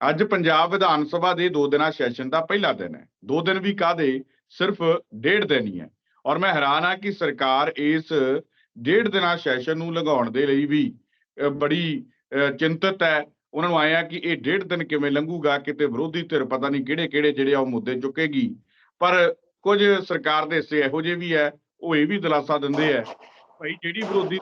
ਅੱਜ ਪੰਜਾਬ ਵਿਧਾਨ ਸਭਾ ਦੇ ਦੋ ਦਿਨਾਂ ਸੈਸ਼ਨ ਦਾ ਪਹਿਲਾ ਦਿਨ ਹੈ। ਦੋ ਦਿਨ ਵੀ ਕਾਦੇ ਸਿਰਫ ਡੇਢ ਦਿਨ ਹੀ ਹੈ। ਔਰ ਮੈਂ ਹੈਰਾਨ ਆ ਕਿ ਸਰਕਾਰ ਇਸ ਡੇਢ ਦਿਨਾਂ ਸੈਸ਼ਨ ਨੂੰ ਲੰਘਾਉਣ ਦੇ ਲਈ ਵੀ ਬੜੀ ਚਿੰਤਤ ਹੈ। ਉਹਨਾਂ ਨੂੰ ਆਇਆ ਕਿ ਇਹ ਡੇਢ ਦਿਨ ਕਿਵੇਂ ਲੰਘੂਗਾ? ਕਿਤੇ ਵਿਰੋਧੀ ਧਿਰ ਪਤਾ ਨਹੀਂ ਕਿਹੜੇ ਕਿਹੜੇ ਜਿਹੜੇ ਆ ਉਹ ਮੁੱਦੇ ਚੁੱਕੇਗੀ। ਪਰ ਕੁਝ ਸਰਕਾਰ ਦੇ ਹਿੱਸੇ ਇਹੋ ਜਿਹੇ ਵੀ ਹੈ, ਉਹ ਇਹ ਵੀ ਦਿਲਾਸਾ ਦਿੰਦੇ ਆ ਭਾਈ ਜਿਹੜੀ ਵਿਰੋਧੀ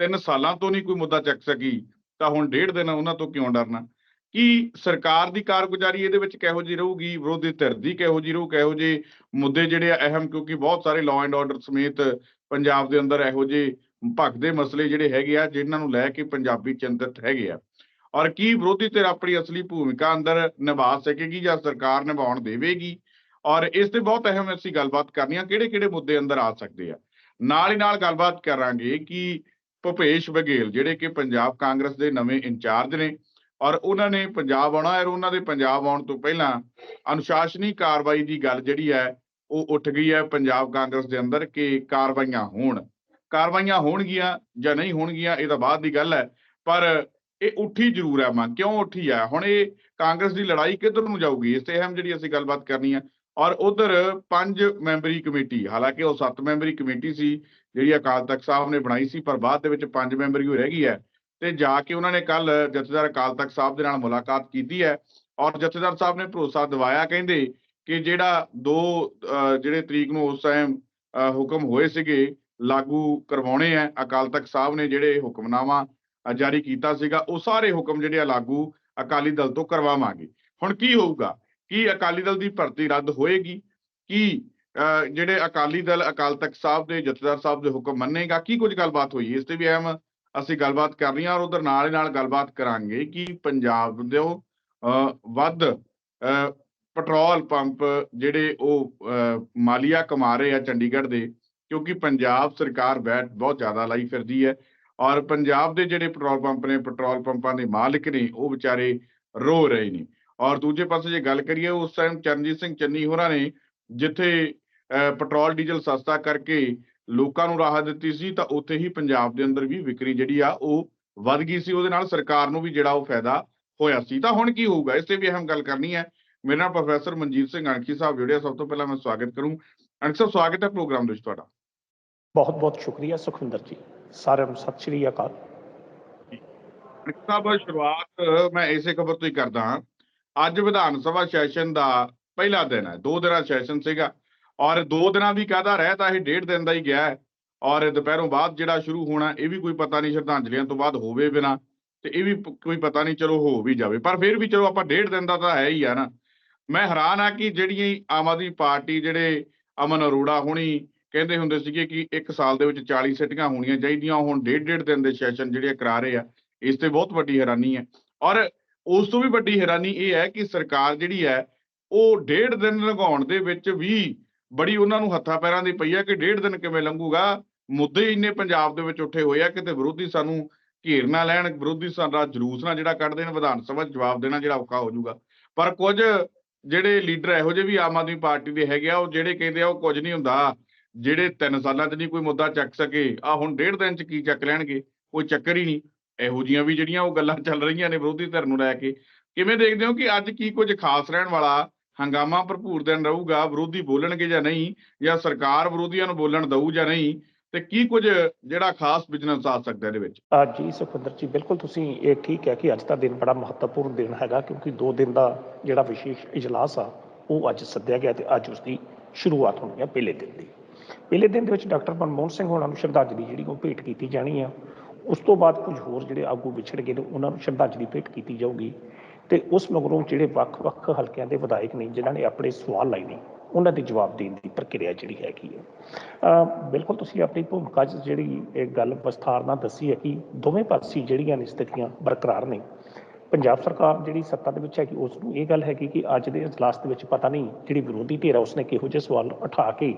ਤਿੰਨ ਸਾਲਾਂ ਤੋਂ ਨਹੀਂ ਕੋਈ ਮੁੱਦਾ ਚੱਕ ਸਕੀ, ਤਾਂ ਹੁਣ ਡੇਢ ਦਿਨ ਉਹਨਾਂ ਤੋਂ ਕਿਉਂ ਡਰਨਾ? ਕੀ ਸਰਕਾਰ ਦੀ ਕਾਰਗੁਜ਼ਾਰੀ ਇਹਦੇ ਵਿੱਚ ਕਿਹੋ ਜਿਹੀ ਰਹੂਗੀ? ਵਿਰੋਧੀ ਧਿਰ ਦੀ ਕਿਹੋ ਜਿਹੀ ਰਹੂ, ਕਿਹੋ ਜਿਹੇ ਮੁੱਦੇ ਜਿਹੜੇ ਆ ਅਹਿਮ, ਕਿਉਂਕਿ ਬਹੁਤ ਸਾਰੇ ਲਾਅ ਐਂਡ ਆਰਡਰ ਸਮੇਤ ਪੰਜਾਬ ਦੇ ਅੰਦਰ ਇਹੋ ਜਿਹੇ ਭਖਦੇ ਮਸਲੇ ਜਿਹੜੇ ਹੈਗੇ ਆ, ਜਿਨ੍ਹਾਂ ਨੂੰ ਲੈ ਕੇ ਪੰਜਾਬੀ ਚਿੰਤਤ ਹੈਗੇ ਆ। ਔਰ ਕੀ ਵਿਰੋਧੀ ਧਿਰ ਆਪਣੀ ਅਸਲੀ ਭੂਮਿਕਾ ਅੰਦਰ ਨਿਭਾ ਸਕੇਗੀ ਜਾਂ ਸਰਕਾਰ ਨਿਭਾਉਣ ਦੇਵੇਗੀ? ਔਰ ਇਸ ਤੇ ਬਹੁਤ ਅਹਿਮ ਅਸੀਂ ਗੱਲਬਾਤ ਕਰਨੀ ਆ ਕਿਹੜੇ ਕਿਹੜੇ ਮੁੱਦੇ ਅੰਦਰ ਆ ਸਕਦੇ ਆ? ਨਾਲ ਹੀ ਨਾਲ ਗੱਲਬਾਤ ਕਰਾਂਗੇ ਕਿ ਭੁਪੇਸ਼ ਬਘੇਲ, ਜਿਹੜੇ ਕਿ ਪੰਜਾਬ ਕਾਂਗਰਸ ਦੇ ਨਵੇਂ ਇੰਚਾਰਜ ਨੇ ਔਰ ਉਹਨਾਂ ਨੇ ਪੰਜਾਬ ਆਉਣਾ ਔਰ ਉਹਨਾਂ ਦੇ ਪੰਜਾਬ ਆਉਣ ਤੋਂ ਪਹਿਲਾਂ ਅਨੁਸ਼ਾਸਨੀ ਕਾਰਵਾਈ ਦੀ ਗੱਲ ਜਿਹੜੀ ਹੈ, ਉਹ ਉੱਠ ਗਈ ਹੈ ਪੰਜਾਬ ਕਾਂਗਰਸ ਦੇ ਅੰਦਰ ਕਿ ਕਾਰਵਾਈਆਂ ਹੋਣ। ਕਾਰਵਾਈਆਂ ਹੋਣਗੀਆਂ ਜਾਂ ਨਹੀਂ ਹੋਣਗੀਆਂ, ਇਹ ਤਾਂ ਬਾਅਦ ਦੀ ਗੱਲ ਹੈ, ਪਰ ਇਹ ਉੱਠੀ ਜ਼ਰੂਰ ਹੈ ਮਾਂ। ਕਿਉਂ ਉੱਠੀ ਹੈ? ਹੁਣ ਇਹ ਕਾਂਗਰਸ ਦੀ ਲੜਾਈ ਕਿੱਧਰ ਨੂੰ ਜਾਊਗੀ? ਇਸ ਤੇ ਅਹਿਮ ਜਿਹੜੀ ਅਸੀਂ ਗੱਲਬਾਤ ਕਰਨੀ ਹੈ। ਔਰ ਉਧਰ ਪੰਜ ਮੈਂਬਰੀ ਕਮੇਟੀ, ਹਾਲਾਂਕਿ ਉਹ ਸੱਤ ਮੈਂਬਰੀ ਕਮੇਟੀ ਸੀ, ਜਿਹੜੀ ਅਕਾਲ ਤਖਤ ਸਾਹਿਬ ਨੇ ਬਣਾਈ ਸੀ, ਪਰ ਬਾਅਦ ਦੇ ਵਿੱਚ ਪੰਜ ਮੈਂਬਰੀ ਹੋਈ ਰਹਿ ਗਈ ਹੈ। ਤੇ ਜਾ ਕੇ ਉਹਨਾਂ ਨੇ ਕੱਲ ਜਥੇਦਾਰ ਅਕਾਲ ਤਖਤ ਸਾਹਿਬ ਦੇ ਨਾਲ ਮੁਲਾਕਾਤ ਕੀਤੀ ਹੈ ਔਰ ਜਥੇਦਾਰ ਸਾਹਿਬ ਨੇ ਭਰੋਸਾ ਦਿਵਾਇਆ ਕਹਿੰਦੇ ਕਿ ਜਿਹੜਾ ਦੋ ਜਿਹੜੇ ਤਰੀਕ ਨੂੰ ਉਸ ਟਾਈਮ ਹੁਕਮ ਹੋਏ ਸੀਗੇ ਲਾਗੂ ਕਰਵਾਉਣੇ ਆ ਅਕਾਲ ਤਖਤ ਸਾਹਿਬ ਨੇ ਜਿਹੜੇ ਹੁਕਮਨਾਮਾ ਜਾਰੀ ਕੀਤਾ ਸੀਗਾ ਉਹ ਸਾਰੇ ਹੁਕਮ ਜਿਹੜੇ ਆ ਲਾਗੂ ਅਕਾਲੀ ਦਲ ਤੋਂ ਕਰਵਾਵਾਂਗੇ। ਹੁਣ ਕੀ ਹੋਊਗਾ? ਕੀ ਅਕਾਲੀ ਦਲ ਦੀ ਭਰਤੀ ਰੱਦ ਹੋਏਗੀ? ਕੀ ਅ, ਜਿਹੜੇ ਅਕਾਲੀ ਦਲ ਅਕਾਲ ਤਖਤ ਸਾਹਿਬ ਦੇ ਜਥੇਦਾਰ ਸਾਹਿਬ ਦੇ ਹੁਕਮ ਮੰਨੇਗਾ? ਕੀ ਕੁਝ ਗੱਲਬਾਤ ਹੋਈ? ਇਸ ਤੇ ਵੀ ਅਹਿਮ ਅਸੀਂ ਗੱਲਬਾਤ ਕਰ ਰਹੀ ਹਾਂ ਔਰ ਉਧਰ ਨਾਲ ਹੀ ਨਾਲ ਗੱਲਬਾਤ ਕਰਾਂਗੇ ਕਿ ਪੰਜਾਬ ਦੇ ਵੱਧ ਪੈਟਰੋਲ ਪੰਪ ਜਿਹੜੇ ਉਹ ਮਾਲੀਆ ਕਮਾ ਰਹੇ ਆ ਚੰਡੀਗੜ੍ਹ ਦੇ ਕਿਉਂਕਿ ਪੰਜਾਬ ਸਰਕਾਰ ਵੈਟ ਬਹੁਤ ਜ਼ਿਆਦਾ ਲਾਈ ਫਿਰਦੀ ਹੈ ਔਰ ਪੰਜਾਬ ਦੇ ਜਿਹੜੇ ਪੈਟਰੋਲ ਪੰਪ ਨੇ ਪੈਟਰੋਲ ਪੰਪਾਂ ਦੇ ਮਾਲਕ ਨੇ ਉਹ ਵਿਚਾਰੇ ਰੋ ਰਹੇ ਨੇ ਔਰ ਦੂਜੇ ਪਾਸੇ ਜੇ ਗੱਲ ਕਰੀਏ ਉਸ ਟਾਈਮ ਚਰਨਜੀਤ ਸਿੰਘ ਚੰਨੀ ਹੋਰਾਂ ਨੇ ਜਿੱਥੇ ਅ, ਪੈਟਰੋਲ ਡੀਜ਼ਲ ਸਸਤਾ ਕਰਕੇ ਲੋਕਾਂ ਨੂੰ ਰਾਹਤ ਦਿੱਤੀ ਸੀ ਤਾਂ ਉੱਥੇ ਹੀ ਪੰਜਾਬ ਦੇ ਅੰਦਰ ਵੀ ਵਿਕਰੀ ਜਿਹੜੀ ਆ ਉਹ ਵੱਧ ਗਈ ਸੀ। ਉਹਦੇ ਨਾਲ ਸਰਕਾਰ ਨੂੰ ਵੀ ਜਿਹੜਾ ਉਹ ਫਾਇਦਾ ਹੋਇਆ ਸੀ। ਤਾਂ ਹੁਣ ਕੀ ਹੋਊਗਾ? ਇਸ ਤੇ ਵੀ ਅਹਿਮ ਗੱਲ ਕਰਨੀ ਹੈ। ਮੇਰੇ ਨਾਲ ਪ੍ਰੋਫੈਸਰ ਮਨਜੀਤ ਸਿੰਘ ਅਣਖੀ ਸਾਹਿਬ ਜੁੜੇ ਸਭ ਤੋਂ ਪਹਿਲਾਂ ਮੈਂ ਸਵਾਗਤ ਕਰੂੰ। ਅਣਖੀ ਸਾਹਿਬ ਸਵਾਗਤ ਹੈ ਪ੍ਰੋਗਰਾਮ ਦੇ ਵਿੱਚ ਤੁਹਾਡਾ। ਬਹੁਤ ਬਹੁਤ ਸ਼ੁਕਰੀਆ ਸੁਖਵਿੰਦਰ ਜੀ। ਸਾਰਿਆਂ ਨੂੰ ਸਤਿ ਸ਼੍ਰੀ ਅਕਾਲ। ਅਣਖੀ ਸਾਹਿਬ ਸ਼ੁਰੂਆਤ ਮੈਂ ਇਸੇ ਖਬਰ ਤੋਂ ਹੀ ਕਰਦਾ ਹਾਂ। ਅੱਜ ਵਿਧਾਨ ਸਭਾ ਸੈਸ਼ਨ ਦਾ ਪਹਿਲਾ ਦਿਨ ਹੈ। ਦੋ ਦਿਨਾਂ ਸੈਸ਼ਨ ਸੀਗਾ। ਔਰ ਦੋ ਦਿਨਾਂ ਵੀ ਕਾਹਦਾ ਰਹਿ ਤਾਂ ਇਹ ਡੇਢ ਦਿਨ ਦਾ ਹੀ ਗਿਆ ਹੈ। ਔਰ ਦੁਪਹਿਰੋਂ ਬਾਅਦ ਜਿਹੜਾ ਸ਼ੁਰੂ ਹੋਣਾ, ਇਹ ਵੀ ਕੋਈ ਪਤਾ ਨਹੀਂ, ਸ਼ਰਧਾਂਜਲੀਆਂ ਤੋਂ ਬਾਅਦ ਹੋਵੇ ਬਿਨਾ, ਤੇ ਇਹ ਵੀ ਕੋਈ ਪਤਾ ਨਹੀਂ, ਚਲੋ ਹੋ ਵੀ ਜਾਵੇ। ਪਰ ਫਿਰ ਵੀ ਚਲੋ ਆਪਾਂ ਡੇਢ ਦਿਨ ਦਾ ਤਾਂ ਹੈ ਹੀ ਆ ਨਾ। ਮੈਂ ਹੈਰਾਨ ਆ ਕਿ ਜਿਹੜੀ ਆਮ ਆਦਮੀ ਪਾਰਟੀ ਜਿਹੜੇ ਅਮਨ ਅਰੋੜਾ ਹੋਣੀ ਕਹਿੰਦੇ ਹੁੰਦੇ ਸੀਗੇ ਕਿ ਇੱਕ ਸਾਲ ਦੇ ਵਿੱਚ 40 ਸਿਟੀਆਂ ਹੋਣੀਆਂ ਚਾਹੀਦੀਆਂ ਹੁਣ ਡੇਢ ਡੇਢ ਦਿਨ ਦੇ ਸੈਸ਼ਨ ਜਿਹੜੇ ਕਰਾ ਰਹੇ ਆ, ਇਸ ਤੇ ਬਹੁਤ ਵੱਡੀ ਹੈਰਾਨੀ ਹੈ। ਔਰ ਉਸ ਤੋਂ ਵੀ ਵੱਡੀ ਹੈਰਾਨੀ ਇਹ ਹੈ ਕਿ ਸਰਕਾਰ ਜਿਹੜੀ ਹੈ, ਉਹ ਡੇਢ ਦਿਨ ਲਗਾਉਣ ਦੇ ਵਿੱਚ ਵੀ ਬੜੀ ਉਹਨਾਂ ਨੂੰ ਹੱਥਾਂ ਪੈਰਾਂ ਦੀ ਪਈ ਹੈ ਕਿ ਡੇਢ ਦਿਨ ਕਿਵੇਂ ਲੰਘੂਗਾ। ਮੁੱਦੇ ਇੰਨੇ ਪੰਜਾਬ ਦੇ ਵਿੱਚ ਉੱਠੇ ਹੋਏ ਆ, ਕਿਤੇ ਵਿਰੋਧੀ ਸਾਨੂੰ ਘੇਰ ਨਾ ਲੈਣ, ਵਿਰੋਧੀ ਸਾਡਾ ਜਲੂਸ ਨਾ ਜਿਹੜਾ ਕੱਢ ਦੇਣ, ਵਿਧਾਨ ਸਭਾ 'ਚ ਜਵਾਬ ਦੇਣਾ ਜਿਹੜਾ ਔਖਾ ਹੋ ਜਾਊਗਾ। ਪਰ ਕੁਝ ਜਿਹੜੇ ਲੀਡਰ ਇਹੋ ਜਿਹੇ ਵੀ ਆਮ ਆਦਮੀ ਪਾਰਟੀ ਦੇ ਹੈਗੇ ਆ, ਉਹ ਜਿਹੜੇ ਕਹਿੰਦੇ ਆ ਉਹ ਕੁਝ ਨਹੀਂ ਹੁੰਦਾ। ਜਿਹੜੇ ਤਿੰਨ ਸਾਲਾਂ 'ਚ ਨਹੀਂ ਕੋਈ ਮੁੱਦਾ ਚੱਕ ਸਕੇ ਆ ਹੁਣ ਡੇਢ ਦਿਨ 'ਚ ਕੀ ਚੱਕ ਲੈਣਗੇ, ਕੋਈ ਚੱਕਰ ਹੀ ਨਹੀਂ। ਇਹੋ ਜੀਆਂ ਵੀ ਜਿਹੜੀਆਂ ਉਹ ਗੱਲਾਂ ਚੱਲ ਰਹੀਆਂ ਨੇ ਵਿਰੋਧੀ ਧਿਰ ਨੂੰ ਲੈ ਕੇ। ਕਿਵੇਂ ਦੇਖਦੇ ਹੋ ਕਿ ਅੱਜ ਕੀ ਕੁਝ ਖਾਸ ਰਹਿਣ ਵਾਲਾ ਹੰਗਾਮਾ ਭਰਪੂਰ ਦਿਨ ਰਹੂਗਾ, ਵਿਰੋਧੀ ਬੋਲਣਗੇ ਜਾਂ ਨਹੀਂ, ਜਾਂ ਸਰਕਾਰ ਵਿਰੋਧੀਆਂ ਨੂੰ ਬੋਲਣ ਦਊ ਜਾਂ ਨਹੀਂ, ਤੇ ਕੀ ਕੁਝ ਜਿਹੜਾ ਖਾਸ ਬਿਜ਼ਨਸ ਆ ਸਕਦਾ ਇਹਦੇ ਵਿੱਚ? ਜੀ, ਸੁਖਵਿੰਦਰ ਜੀ, ਬਿਲਕੁਲ ਤੁਸੀਂ ਇਹ ਠੀਕ ਹੈ ਕਿ ਅੱਜ ਦਾ ਦਿਨ ਬੜਾ ਮਹੱਤਵਪੂਰਨ ਦਿਨ ਹੈਗਾ, ਕਿਉਂਕਿ ਦੋ ਦਿਨ ਦਾ ਜਿਹੜਾ ਵਿਸ਼ੇਸ਼ ਇਜਲਾਸ ਆ, ਉਹ ਅੱਜ ਸੱਦਿਆ ਗਿਆ ਤੇ ਅੱਜ ਉਸ ਦੀ ਸ਼ੁਰੂਆਤ ਹੋਣੀ ਹੈ ਪਹਿਲੇ ਦਿਨ ਦੀ। ਪਹਿਲੇ ਦਿਨ ਦੇ ਵਿੱਚ ਡਾਕਟਰ ਮਨਮੋਹਨ ਸਿੰਘ ਹੋਣਾ ਨੂੰ ਸ਼ਰਧਾਂਜਲੀ ਜਿਹੜੀ ਉਹ ਭੇਟ ਕੀਤੀ ਜਾਣੀ ਆ। ਉਸ ਤੋਂ ਬਾਅਦ ਕੁਝ ਹੋਰ ਜਿਹੜੇ ਆਗੂ ਵਿਛੜ ਗਏ ਨੇ, ਉਹਨਾਂ ਨੂੰ ਸ਼ਰਧਾਂਜਲੀ ਭੇਟ ਕੀਤੀ ਜਾਊਗੀ। ਤੇ ਉਸ ਮਗਰੋਂ ਜਿਹੜੇ ਵੱਖ-ਵੱਖ ਹਲਕਿਆਂ ਦੇ ਵਿਧਾਇਕ ਨੇ, ਜਿਨ੍ਹਾਂ ਨੇ ਆਪਣੇ ਸਵਾਲ ਲਾਏ ਨੇ, ਉਹਨਾਂ ਦੇ ਜਵਾਬ ਦੇਣ ਦੀ ਪ੍ਰਕਿਰਿਆ ਜਿਹੜੀ ਹੈਗੀ ਹੈ। ਬਿਲਕੁਲ ਤੁਸੀਂ ਆਪਣੀ ਭੂਮਿਕਾ 'ਚ ਜਿਹੜੀ ਇਹ ਗੱਲ ਵਿਸਥਾਰ ਨਾਲ ਦੱਸੀ ਹੈ ਕਿ ਦੋਵੇਂ ਪਾਸੇ ਜਿਹੜੀਆਂ ਨੇ ਸਥਿਤੀਆਂ ਬਰਕਰਾਰ ਨੇ। ਪੰਜਾਬ ਸਰਕਾਰ ਜਿਹੜੀ ਸੱਤਾ ਦੇ ਵਿੱਚ ਹੈ ਕਿ ਉਸ ਨੂੰ ਇਹ ਗੱਲ ਹੈਗੀ ਕਿ ਅੱਜ ਦੇ ਇਜਲਾਸ ਦੇ ਵਿੱਚ ਪਤਾ ਨਹੀਂ ਜਿਹੜੀ ਵਿਰੋਧੀ ਧਿਰ ਹੈ ਉਸਨੇ ਕਿਹੋ ਜਿਹੇ ਸਵਾਲ ਉਠਾ ਕੇ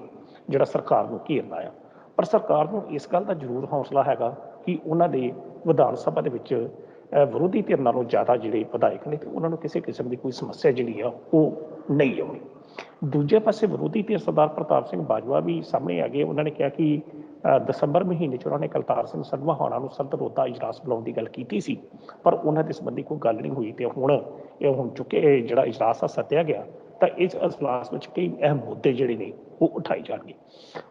ਜਿਹੜਾ ਸਰਕਾਰ ਨੂੰ ਘੇਰਨਾ ਆ ਪਰ ਸਰਕਾਰ ਨੂੰ ਇਸ ਗੱਲ ਦਾ ਜ਼ਰੂਰ ਹੌਸਲਾ ਹੈਗਾ ਕਿ ਉਹਨਾਂ ਦੇ ਵਿਧਾਨ ਸਭਾ ਦੇ ਵਿੱਚ ਵਿਰੋਧੀ ਧਿਰ ਨਾਲੋਂ ਜ਼ਿਆਦਾ ਜਿਹੜੇ ਵਿਧਾਇਕ ਨੇ ਤੇ ਉਹਨਾਂ ਨੂੰ ਕਿਸੇ ਕਿਸਮ ਦੀ ਕੋਈ ਸਮੱਸਿਆ ਜਿਹੜੀ ਆ ਉਹ ਨਹੀਂ ਆਉਣੀ। ਦੂਜੇ ਪਾਸੇ ਵਿਰੋਧੀ ਧਿਰ ਸਰਦਾਰ ਪ੍ਰਤਾਪ ਸਿੰਘ ਬਾਜਵਾ ਵੀ ਸਾਹਮਣੇ ਆ ਗਏ। ਉਹਨਾਂ ਨੇ ਕਿਹਾ ਕਿ ਦਸੰਬਰ ਮਹੀਨੇ 'ਚ ਉਹਨਾਂ ਨੇ ਕਲਤਾਰ ਸਿੰਘ ਸੰਧਵਾ ਹੋਣਾ ਨੂੰ ਸਰਦਰੋਦਾ ਇਜਲਾਸ ਬੁਲਾਉਣ ਦੀ ਗੱਲ ਕੀਤੀ ਸੀ, ਪਰ ਉਹਨਾਂ ਦੇ ਸੰਬੰਧੀ ਕੋਈ ਗੱਲ ਨਹੀਂ ਹੋਈ ਤੇ ਹੁਣ ਇਹ ਹੁਣ ਚੁੱਕੇ ਜਿਹੜਾ ਇਜਲਾਸ ਆ ਸੱਦਿਆ ਗਿਆ, ਤਾਂ ਇਸ ਇਜਲਾਸ ਵਿੱਚ ਕਈ ਅਹਿਮ ਮੁੱਦੇ ਜਿਹੜੇ ਨੇ ਉਹ ਉਠਾਏ ਜਾਣਗੇ।